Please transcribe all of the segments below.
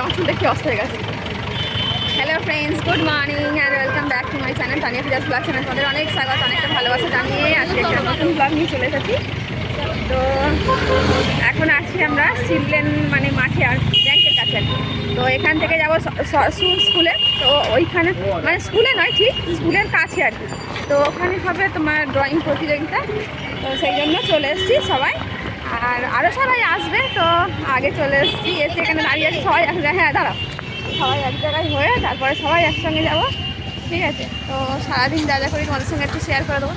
আমার চুল দেখি অস্ত হয়ে গেছে? Hello friends good morning and welcome back to my channel Tania Fiza's blog channel তোমাদের অনেক স্বাগত, অনেকটা ভালোবাসা জানিয়ে আজকে একটা নতুন ব্লগ নিয়ে চলে এসেছি। তো এখন আছি আমরা সিললেন মানে মাঠে আর ব্যাংকের কাছে। তো এখান থেকে যাব স্কুলে তো ওইখানে মানে স্কুলে নয়, ঠিক? স্কুলের কাছে আর কি। তো ওখানে হবে তোমার ড্রয়িং প্রতিযোগিতা। তো সেই জন্য চলে এসেছি সবাই। আর আরও সবাই আসবে, তো আগে চলে এসেছি, এসে এখানে দাঁড়িয়ে আছে, সবাই আসবে হ্যাঁ দাঁড়াও। সবাই এক জায়গায় হয়ে তারপরে সবাই একসঙ্গে যাব, ঠিক আছে? তো সারাদিন যা যা করি তোমাদের সঙ্গে একটু শেয়ার করে দেবো।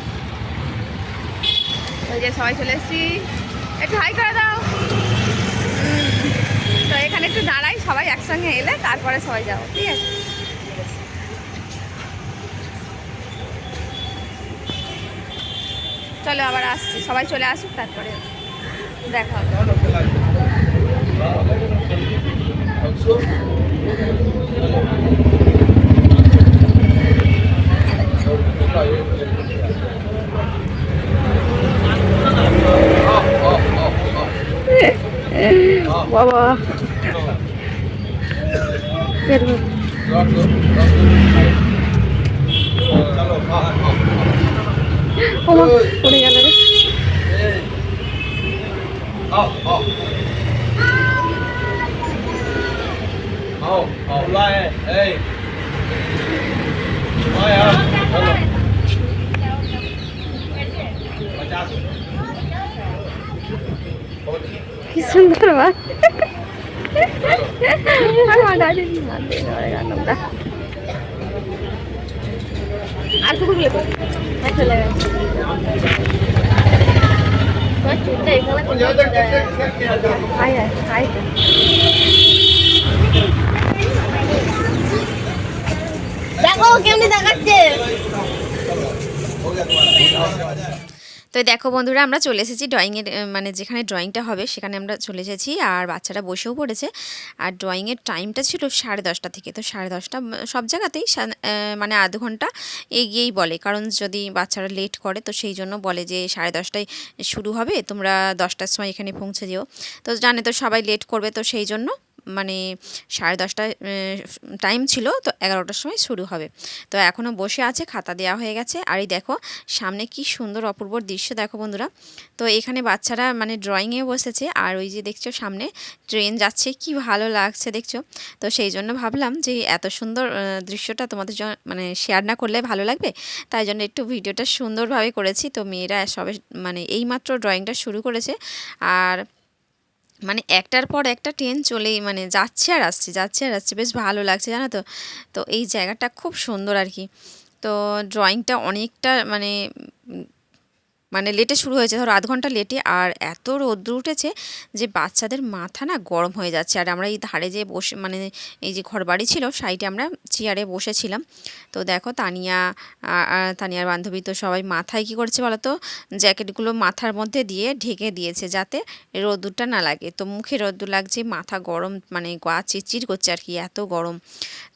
ওই যে সবাই চলে এসেছি। একটু হাই করে দাও। তো এখানে একটু দাঁড়াই, সবাই একসঙ্গে এলে তারপরে সবাই যাব, ঠিক আছে? চলো আবার আসছি, সবাই চলে আসুক, তারপরে দেখা হবে বাবা ওমা পড়ে গেল রে Hậu lại, ê Rồi hả? Hello Pachas কি সুন্দর বা আমার দাদি ধরে গেল আমরা আর আর চলে গেছে তোমার চুলটা এখানে আয় আয় আয় তো দেখো কেমনি দেখাচ্ছে তো দেখো বন্ধুরা, আমরা চলে এসেছি ড্রয়িংয়ের মানে যেখানে ড্রয়িংটা হবে সেখানে আমরা চলে এসেছি। আর বাচ্চারা বসেও পড়েছে। আর ড্রয়িংয়ের টাইমটা ছিল সাড়ে দশটা থেকে। তো সাড়ে দশটা সব জায়গাতেই মানে আধ ঘণ্টা এগিয়েই বলে। কারণ যদি বাচ্চারা লেট করে, তো সেই জন্য বলে যে সাড়ে দশটায় শুরু হবে। তোমরা দশটার সময় এখানে পৌঁছে যেও। তো জানে তো সবাই লেট করবে, তো সেই জন্য মানে সাড়ে দশটায় টাইম ছিল, তো এগারোটার সময় শুরু হবে। তো এখনও বসে আছে, খাতা দেওয়া হয়ে গেছে। আর এই দেখো, সামনে কি সুন্দর অপূর্ব দৃশ্য, দেখো বন্ধুরা। তো এখানে বাচ্চারা মানে ড্রয়িংয়ে বসেছে, আর ওই যে দেখছ সামনে ট্রেন যাচ্ছে, কি ভালো লাগছে দেখছ। তো সেই জন্য ভাবলাম যে এত সুন্দর দৃশ্যটা তোমাদের মানে শেয়ার না করলে ভালো লাগবে। তাই জন্য একটু ভিডিওটা সুন্দরভাবে করেছি। তো মেয়েরা সবে মানে এইমাত্র ড্রয়িংটা শুরু করেছে। আর মানে একটার পর একটা ট্রেন চলেই মানে যাচ্ছে আর আসছে, যাচ্ছে আর আসছে। বেশ ভালো লাগছে, জানো তো? তো এই জায়গাটা খুব সুন্দর আর কি। তো ড্রয়িংটা অনেকটা মানে মানে লেটে শুরু হয়েছে, ধরো আধ ঘণ্টা লেটে আর এত রোদ্র উঠেছে যে বাচ্চাদের মাথা না গরম হয়ে যাচ্ছে। আর আমরা এই ধারে যে বসে মানে এই যে ঘর বাড়ি ছিল সাইডে আমরা চেয়ারে বসেছিলাম। তো দেখো তানিয়া তানিয়ার বান্ধবী তো সবাই মাথায় কী করছে বলো তো জ্যাকেটগুলো মাথার মধ্যে দিয়ে ঢেকে দিয়েছে যাতে রোদ্দুরটা না লাগে। তো মুখে রোদ্দুর লাগছে, মাথা গরম মানে গা চিরচির করছে আর কি, এত গরম।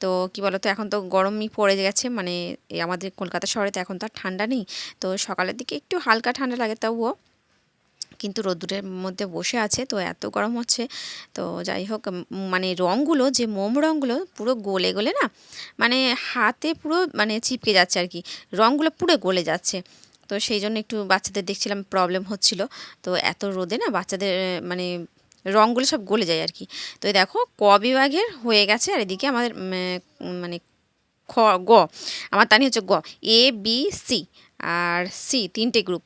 তো কি বলতো, এখন তো গরমই পড়ে গেছে মানে আমাদের কলকাতা শহরে তো এখন তো আর ঠান্ডা নেই। তো সকালের দিকে একটু হালকা ঠান্ডা লাগে তবুও। কিন্তু রোদ্দুরের মধ্যে বসে আছে, তো এত গরম হচ্ছে। তো যাই হোক মানে রঙগুলো, যে মোম রঙগুলো পুরো গলে গলে না মানে হাতে পুরো মানে চিপকে যাচ্ছে আর কি। রঙগুলো পুরো গলে যাচ্ছে। তো সেই জন্য একটু বাচ্চাদের দেখছিলাম প্রবলেম হচ্ছিল। তো এত রোদে না বাচ্চাদের মানে রঙগুলো সব গলে যায় আর কি। তো দেখো, ক বিভাগের হয়ে গেছে আর এদিকে আমাদের মানে খ, গ, আমার তানি হচ্ছে গ, এ, বি, সি। আর সি, তিনটে গ্রুপ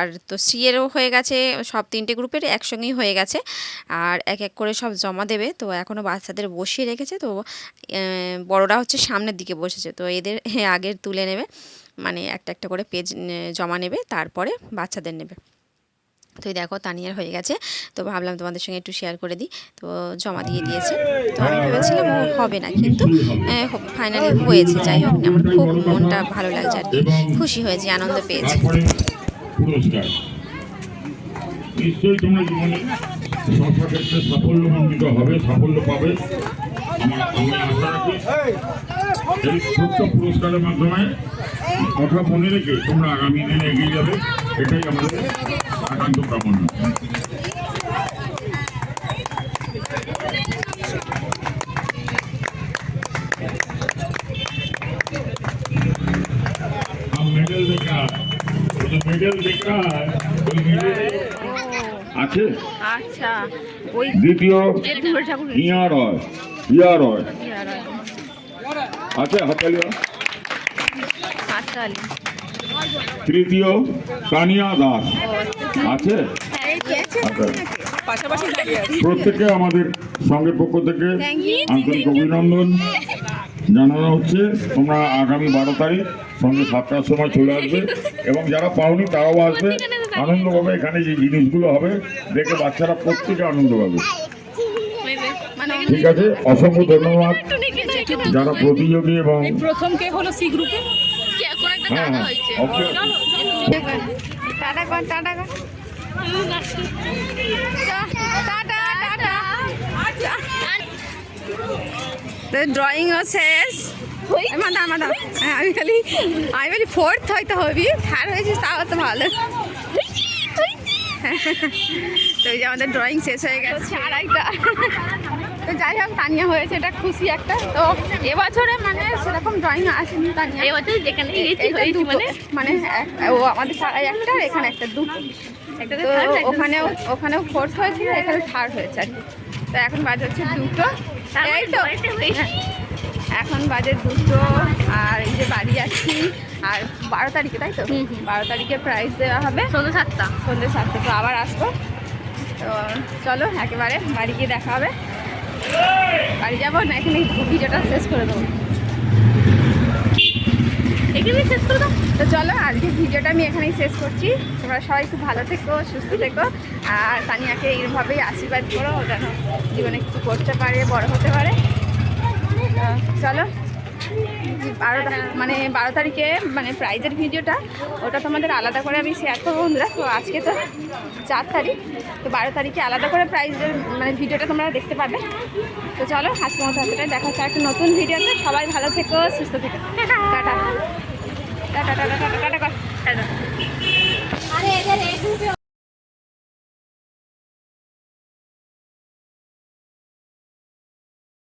আর তো সি এরও হয়ে গেছে, সব তিনটে গ্রুপের একসঙ্গেই হয়ে গেছে। আর এক এক করে সব জমা দেবে, তো এখনও বাচ্চাদের বসিয়ে রেখেছে, তো বড়রা হচ্ছে সামনের দিকে বসেছে, তো এদের আগের তুলে নেবে মানে একটা একটা করে পেজ জমা নেবে, তারপরে বাচ্চাদের নেবে। তো দেখো তানিয়ার হয়ে গেছে। তো ভাবলাম তোমাদের সঙ্গে একটু শেয়ার করে দিই। তো জমা দিয়ে দিয়েছে। তো আমি ভেবেছিলাম ও হবে না কিন্তু ফাইনালি হয়েছে। যাই হোক, আমার খুব মনটা ভালো লাগছে আর কি। খুশি হয়েছি, আনন্দ পেয়েছি। নিশ্চয়ই জীবনে সব ক্ষেত্রে সাফল্যমণ্ডিত হবে, সাফল্য পাবে। এই ছোট্ট পুরস্কারের মাধ্যমে কথা মনে রেখে তোমরা আগামী দিনে এগিয়ে যাবে এটাই আমাদের একান্ত কামনা। আছে? আচ্ছা দ্বিতীয় ইয়া রয় ইয়ার রয় আছে আচ্ছা তৃতীয় কানিয়া দাস। আছে? প্রত্যেকে আমাদের সঙ্গের পক্ষ থেকে আন্তরিক অভিনন্দন জানানো হচ্ছে। তোমরা আগামী বারো তারিখ সন্ধ্যে সাতটার সময় চলে আসবে এবং যারা পাওনি তারাও আসবে। আনন্দ পাবে। এখানে যে জিনিসগুলো হবে দেখে বাচ্চারা প্রত্যেকে আনন্দ পাবে। ঠিক আছে? অসংখ্য ধন্যবাদ। যারা প্রতিযোগী এবং প্রথম কে হলো সি গ্রুপে? হ্যাঁ হ্যাঁ। টাটা কর টাটা কর। টাটা ড্রয়িংও শেষ। মাদা মাদা হ্যাঁ আমি খালি আমি বলি ফোর্থ হয়তো হবি। থার্ড হয়েছিস তাও তো ভালো। তো এই যে আমাদের ড্রয়িং শেষ হয়ে গেছে। আড়াইটা তো যাই হোক তানিয়া হয়েছে এটা খুশি একটা। তো এবছরে মানে সেরকম ড্রয়িং আসেনি তানিয়া। এবছর যেখানে। মানে? মানে ও আমাদের ছাড়াই একটা এখানে একটা দুটো। একটা তো ওখানেও ওখানেও ফোর্থ হয়েছিল এখানে থার্ড হয়েছে আর কি। তো এখন বাজে হচ্ছে দুটো। এই তো। এখন বাজে দুটো আর এই যে বাড়ি যাচ্ছি আর বারো তারিখে তাই তো? বারো তারিখে প্রাইজ দেওয়া হবে। সন্ধ্যে সাতটা। সন্ধ্যে সাতটা তো আবার আসব। তো চলো একেবারে বাড়ি গিয়ে দেখা হবে। বাড়ি যাব না এখানে ভিডিওটা শেষ করে দেবো। এখানে শেষ করে দাও। তো চলো আজকে ভিডিওটা আমি এখানেই শেষ করছি। তোমরা সবাই খুব ভালো থেকো সুস্থ থেকো। আর তানিয়াকে এইভাবেই আশীর্বাদ করো যেন জীবনে কিছু করতে পারে বড় হতে পারে। চলো বারো মানে বারো তারিখে মানে প্রাইজের ভিডিওটা ওটা তোমাদের আলাদা করে আমি শেয়ার করব বন্ধুরা তো আজকে তো চার তারিখ তো বারো তারিখে আলাদা করে প্রাইজের মানে ভিডিওটা তোমরা দেখতে পাবে তো চলো আজকে মতো হাতটাই দেখা হচ্ছে একটা নতুন ভিডিওতে সবাই ভালো থেকো সুস্থ থেকো tata tata tata tata tata tata